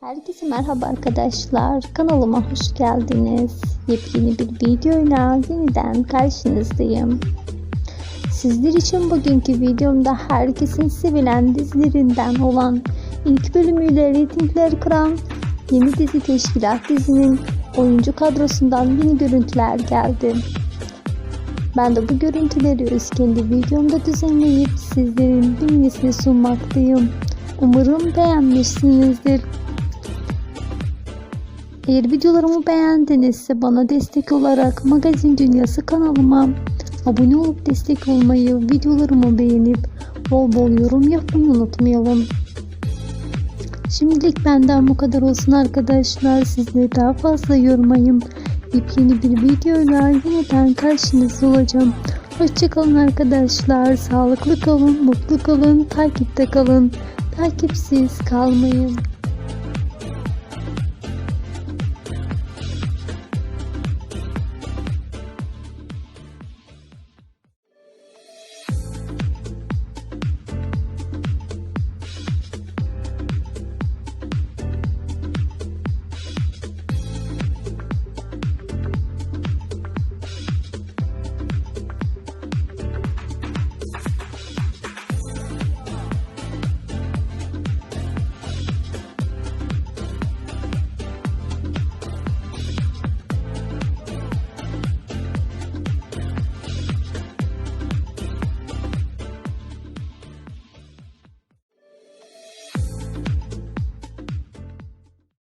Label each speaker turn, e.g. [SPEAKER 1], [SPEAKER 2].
[SPEAKER 1] Herkese merhaba arkadaşlar. Kanalıma hoş geldiniz. Yepyeni bir videoyla yeniden karşınızdayım. Sizler için bugünkü videomda herkesin sevilen dizilerinden olan ilk bölümüyle reytingler kıran yeni dizi Teşkilat dizinin oyuncu kadrosundan yeni görüntüler geldi. Ben de bu görüntüleri öz kendi videomda düzenleyip sizlerin bilgisini sunmaktayım. Umarım beğenmişsinizdir. Eğer videolarımı beğendinizse bana destek olarak Magazin Dünyası kanalıma abone olup destek olmayı, videolarımı beğenip bol bol yorum yapmayı unutmayalım. Şimdilik benden bu kadar olsun arkadaşlar. Sizleri daha fazla yormayın. Yepyeni bir videoyla yeniden karşınızda olacağım. Hoşçakalın arkadaşlar. Sağlıklı kalın, mutlu kalın, takipte kalın. Takipsiz kalmayın.